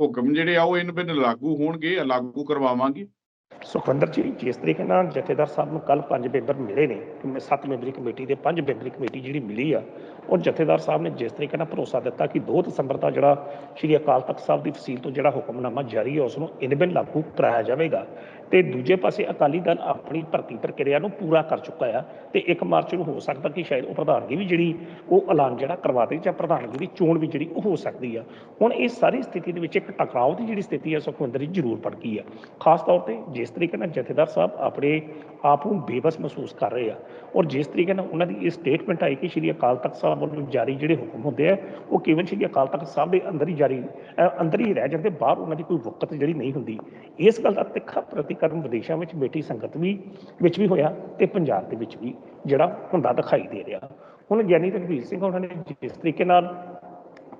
ਹੁਕਮ ਜਿਹੜੇ ਆ, ਉਹ ਇਨ ਬਿਨ ਲਾਗੂ ਹੋਣਗੇ, ਲਾਗੂ ਕਰਵਾਵਾਂਗੇ। ਸੁਖਵੰਦਰ ਜੀ, ਜਿਸ ਤਰੀਕੇ ਨਾਲ ਜਥੇਦਾਰ ਸਾਹਿਬ ਨੂੰ ਕੱਲ ਪੰਜ ਮੈਂਬਰ ਮਿਲੇ ਨੇ, ਕਿ ਸੱਤ ਮੈਂਬਰੀ ਕਮੇਟੀ ਦੇ ਪੰਜ ਮੈਂਬਰੀ ਕਮੇਟੀ ਜਿਹੜੀ ਮਿਲੀ ਆ ਔਰ ਜਥੇਦਾਰ ਸਾਹਿਬ ਨੇ ਜਿਸ ਤਰੀਕੇ ਨਾਲ ਭਰੋਸਾ ਦਿੱਤਾ ਕਿ 2 ਦਸੰਬਰ ਦਾ ਜਿਹੜਾ ਸ਼੍ਰੀ ਅਕਾਲ ਤਖਤ ਸਾਹਿਬ ਦੀ ਫਸੀਲ ਤੋਂ ਜਿਹੜਾ ਹੁਕਮਨਾਮਾ ਜਾਰੀ ਹੈ, ਉਸ ਨੂੰ ਇਨਬਿਨ ਲਾਗੂ ਕਰਾਇਆ ਜਾਵੇਗਾ ਤੇ ਦੂਜੇ ਪਾਸੇ ਅਕਾਲੀ ਦਲ ਆਪਣੀ ਭਰਤੀ ਪ੍ਰਕਿਰਿਆ ਨੂੰ ਪੂਰਾ ਕਰ ਚੁੱਕਾ ਆ ਤੇ 1 ਮਾਰਚ ਨੂੰ ਹੋ ਸਕਦਾ ਕਿ ਸ਼ਾਇਦ ਉਹ ਪ੍ਰਧਾਨਗੀ ਵੀ ਜਿਹੜੀ ਉਹ ਐਲਾਨ ਜਿਹੜਾ ਕਰਵਾ ਦੇ ਜਾਂ ਪ੍ਰਧਾਨਗੀ ਦੀ ਚੋਣ ਵੀ ਜਿਹੜੀ ਉਹ ਹੋ ਸਕਦੀ ਆ। ਹੁਣ ਇਹ ਸਾਰੀ ਸਥਿਤੀ ਦੇ ਵਿੱਚ ਇੱਕ ਟਕਰਾਓ ਦੀ ਜਿਹੜੀ ਸਥਿਤੀ ਹੈ ਸੁਖਵਿੰਦਰ ਜੀ, ਜ਼ਰੂਰ ਪੜ ਗਈ ਆ। ਖਾਸ ਤੌਰ ਤੇ ਜਿਸ ਤਰੀਕੇ ਨਾਲ ਜਥੇਦਾਰ ਸਾਹਿਬ ਆਪਣੇ ਆਪ ਨੂੰ ਬੇਬਸ ਮਹਿਸੂਸ ਕਰ ਰਹੇ ਆ ਔਰ ਜਿਸ ਤਰੀਕੇ ਨਾਲ ਉਹਨਾਂ ਦੀ ਇਹ ਸਟੇਟਮੈਂਟ ਆਈ ਕਿ ਸ਼੍ਰੀ ਅਕਾਲ ਤਖਤ ਸਾਹਿਬ ਵੱਲੋਂ ਜਾਰੀ ਜਿਹੜੇ ਹੁਕਮ ਹੁੰਦੇ ਆ, ਉਹ ਕੇਵਲ ਸ਼੍ਰੀ ਅਕਾਲ ਤਖਤ ਸਾਹਿਬ ਦੇ ਅੰਦਰ ਹੀ ਜਾਰੀ ਅੰਦਰ ਹੀ ਰਹਿ ਜਾਂਦੇ, ਬਾਹਰ ਉਹਨਾਂ ਦੀ ਕੋਈ ਵਕਤ ਜਿਹੜੀ ਨਹੀਂ ਹੁੰਦੀ। ਇਸ ਗੱਲ ਦਾ ਤਿੱਖਾ ਪ੍ਰਤੀਕਰਮ ਵਿਦੇਸ਼ਾਂ ਵਿੱਚ ਬੈਠੀ ਸੰਗਤ ਵੀ, ਵਿੱਚ ਵੀ ਹੋਇਆ ਤੇ ਪੰਜਾਬ ਦੇ ਵਿੱਚ ਵੀ, ਜਿਹੜਾ ਹੁੰਦਾ ਦਿਖਾਈ ਦੇ ਰਿਹਾ। ਹੁਣ ਗਿਆਨੀ ਰਘਵੀਰ ਸਿੰਘ ਉਹਨਾਂ ਨੇ ਜਿਸ ਤਰੀਕੇ ਨਾਲ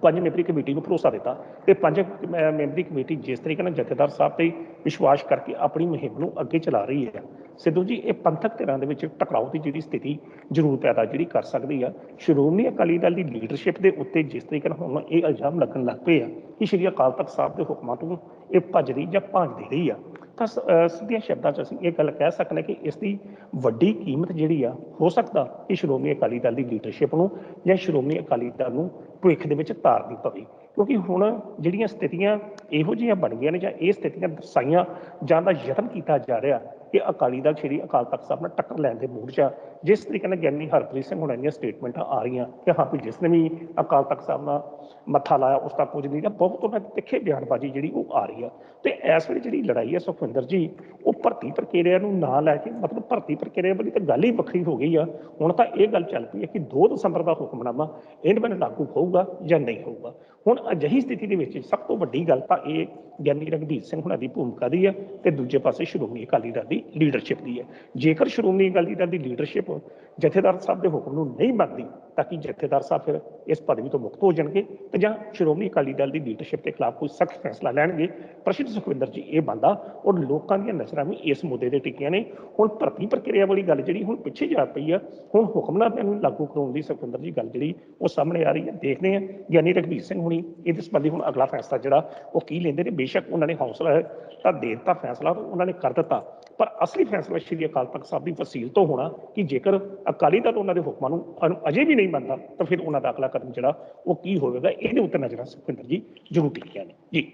ਪੰਜ ਮੈਂਬਰੀ ਕਮੇਟੀ ਨੂੰ ਭਰੋਸਾ ਦਿੱਤਾ ਤੇ ਪੰਜ ਮੈਂਬਰੀ ਕਮੇਟੀ ਜਿਸ ਤਰੀਕੇ ਨਾਲ ਜਥੇਦਾਰ ਸਾਹਿਬ ਤੇ ਵਿਸ਼ਵਾਸ ਕਰਕੇ ਆਪਣੀ ਮੁਹਿੰਮ ਨੂੰ ਅੱਗੇ ਚਲਾ ਰਹੀ ਹੈ ਸਿੱਧੂ ਜੀ, ਇਹ ਪੰਥਕ ਧਿਰਾਂ ਦੇ ਵਿੱਚ ਟਕਰਾਓ ਦੀ ਜਿਹੜੀ ਸਥਿਤੀ ਜ਼ਰੂਰ ਪੈਦਾ ਜਿਹੜੀ ਕਰ ਸਕਦੀ ਆ। ਸ਼੍ਰੋਮਣੀ ਅਕਾਲੀ ਦਲ ਦੀ ਲੀਡਰਸ਼ਿਪ ਦੇ ਉੱਤੇ ਜਿਸ ਤਰੀਕੇ ਨਾਲ ਹੁਣ ਇਹ ਇਲਜ਼ਾਮ ਲੱਗਣ ਲੱਗ ਪਏ ਆ ਕਿ ਸ਼੍ਰੀ ਅਕਾਲ ਤਖਤ ਸਾਹਿਬ ਦੇ ਹੁਕਮਾਂ ਤੋਂ ਇਹ ਭੱਜਦੀ ਜਾਂ ਭਾਂਜਦੀ ਰਹੀ ਆ। ਤਾਂ ਸਿੱਧੀਆਂ ਸ਼ਬਦਾਂ 'ਚ ਅਸੀਂ ਇਹ ਗੱਲ ਕਹਿ ਸਕਦੇ ਹਾਂ ਕਿ ਇਸ ਦੀ ਵੱਡੀ ਕੀਮਤ ਜਿਹੜੀ ਆ, ਹੋ ਸਕਦਾ ਕਿ ਸ਼੍ਰੋਮਣੀ ਅਕਾਲੀ ਦਲ ਦੀ ਲੀਡਰਸ਼ਿਪ ਨੂੰ ਜਾਂ ਸ਼੍ਰੋਮਣੀ ਅਕਾਲੀ ਦਲ ਨੂੰ ਭਵਿੱਖ ਦੇ ਵਿੱਚ ਤਾਰਨੀ ਪਵੇ। ਕਿਉਂਕਿ ਹੁਣ ਜਿਹੜੀਆਂ ਸਥਿਤੀਆਂ ਇਹੋ ਜਿਹੀਆਂ ਬਣ ਗਈਆਂ ਨੇ ਜਾਂ ਇਹ ਸਥਿਤੀਆਂ ਦਰਸਾਈਆਂ ਜਾਂ ਦਾ ਯਤਨ ਕੀਤਾ ਜਾ ਰਿਹਾ ਕਿ ਅਕਾਲੀ ਦਲ ਸ਼੍ਰੀ ਅਕਾਲ ਤਖਤ ਸਾਹਿਬ ਨਾਲ ਟੱਕਰ ਲੈਣ ਦੇ ਮੂਡ 'ਚ ਆ। ਜਿਸ ਤਰੀਕੇ ਨਾਲ ਗਿਆਨੀ ਹਰਪ੍ਰੀਤ ਸਿੰਘ ਹੁਣਾਂ ਦੀਆਂ ਸਟੇਟਮੈਂਟਾਂ ਆ ਰਹੀਆਂ ਕਿ ਹਾਂ ਵੀ ਜਿਸ ਨੇ ਵੀ ਅਕਾਲ ਤਖਤ ਸਾਹਿਬ ਨਾਲ ਮੱਥਾ ਲਾਇਆ, ਉਸ ਦਾ ਕੁਝ ਨਹੀਂ ਜਾਂ ਬਹੁਤ ਉਹਨਾਂ ਦੀ ਤਿੱਖੇ ਬਿਆਨਬਾਜ਼ੀ ਜਿਹੜੀ ਉਹ ਆ ਰਹੀ ਆ। ਤੇ ਇਸ ਵੇਲੇ ਜਿਹੜੀ ਲੜਾਈ ਹੈ ਸੁਖਵਿੰਦਰ ਜੀ, ਉਹ ਭਰਤੀ ਪ੍ਰਕਿਰਿਆ ਨੂੰ ਨਾ ਲੈ ਕੇ ਮਤਲਬ ਭਰਤੀ ਪ੍ਰਕਿਰਿਆ ਵਾਲੀ ਤਾਂ ਗੱਲ ਹੀ ਵੱਖਰੀ ਹੋ ਗਈ ਆ। ਹੁਣ ਤਾਂ ਇਹ ਗੱਲ ਚੱਲ ਪਈ ਹੈ ਕਿ 2 ਦਸੰਬਰ ਦਾ ਹੁਕਮਨਾਮਾ ਇਹਨਾਂ ਬਨ ਲਾਗੂ ਹੋਊਗਾ ਜਾਂ ਨਹੀਂ ਹੋਊਗਾ। ਹੁਣ ਅਜਿਹੀ ਸਥਿਤੀ ਦੇ ਵਿੱਚ ਸਭ ਤੋਂ ਵੱਡੀ ਗੱਲ ਤਾਂ ਇਹ ਗਿਆਨੀ ਰਘਬੀਰ ਸਿੰਘ ਹੁਣਾਂ ਦੀ ਭੂਮਿਕਾ ਦੀ ਹੈ ਤੇ ਦੂਜੇ ਪਾਸੇ ਸ਼੍ਰੋਮਣੀ ਅਕਾਲੀ ਦਲ ਦੀ ਲੀਡਰਸ਼ਿਪ ਦੀ ਹੈ ਜੇਕਰ ਸ਼੍ਰੋਮਣੀ ਅਕਾਲੀ ਦਲ ਦੀ ਲੀਡਰਸ਼ਿਪ ਜਥੇਦਾਰ ਸਾਹਿਬ ਦੇ ਹੁਕਮ ਨੂੰ ਨਹੀਂ ਮੰਨਦੀ, ਤਾਂ ਕਿ ਜਥੇਦਾਰ ਸਾਹਿਬ ਫਿਰ ਇਸ ਪਦਵੀ ਤੋਂ ਮੁਕਤ ਹੋ ਜਾਣਗੇ ਤੇ ਜਾਂ ਸ਼੍ਰੋਮਣੀ ਅਕਾਲੀ ਦਲ ਦੀ ਲੀਡਰਸ਼ਿਪ ਦੇ ਖਿਲਾਫ ਕੋਈ ਸਖਤ ਫੈਸਲਾ ਲੈਣਗੇ? ਪ੍ਰਸ਼ਿਦ ਸੁਖਵਿੰਦਰ ਜੀ ਇਹ ਬੰਦਾ, ਔਰ ਲੋਕਾਂ ਦੀਆਂ ਨਜ਼ਰਾਂ ਵੀ ਇਸ ਮੁੱਦੇ ਤੇ ਟਿਕੀਆਂ ਨੇ। ਹੁਣ ਭਰਤੀ ਪ੍ਰਕਿਰਿਆ ਵਾਲੀ ਗੱਲ ਜਿਹੜੀ ਹੁਣ ਪਿੱਛੇ ਜਾ ਪਈ ਆ, ਹੁਣ ਹੁਕਮਨਾਮੇ ਨੂੰ ਲਾਗੂ ਕਰਾਉਣ ਦੀ ਸੁਖਵਿੰਦਰ ਜੀ ਗੱਲ ਜਿਹੜੀ ਉਹ ਸਾਹਮਣੇ ਆ ਰਹੀ ਹੈ, ਦੇਖਦੇ ਆ ਗਿਆਨੀ ਰਘਬੀਰ ਸਿੰਘ ਹੁਣੀ ਇਹਦੇ ਸੰਬੰਧੀ ਹੁਣ ਅਗਲਾ ਫੈਸਲਾ ਜਿਹੜਾ, ਉਹ ਕੀ ਲੈਂਦੇ ਨੇ? ਬੇਸ਼ੱਕ ਉਹਨਾਂ ਨੇ ਹੌਸਲਾ ਤਾਂ ਦੇ ਦਿੱਤਾ, ਫੈਸਲਾ ਉਹਨਾਂ ਨੇ ਕਰ ਦਿੱਤਾ, ਪਰ ਅਸਲੀ ਫੈਸਲਾ ਸ਼੍ਰੀ ਅਕਾਲ ਤਖਤ ਸਾਹਿਬ ਦੀ ਵਸੀਲ ਤੋਂ ਹੋਣਾ ਕਿ ਜੇ ਜੇਕਰ ਅਕਾਲੀ ਦਲ ਉਹਨਾਂ ਦੇ ਹੁਕਮਾਂ ਨੂੰ ਅਜੇ ਵੀ ਨਹੀਂ ਮੰਨਦਾ, ਤਾਂ ਫਿਰ ਉਹਨਾਂ ਦਾ ਅਗਲਾ ਕਦਮ ਜਿਹੜਾ ਉਹ ਕੀ ਹੋਵੇਗਾ? ਇਹਦੇ ਉੱਤੇ ਨਜ਼ਰਾਂ ਸੁਖਵਿੰਦਰ ਜੀ ਜ਼ਰੂਰ ਟਿਕੀਆਂ ਨੇ। ਜੀ।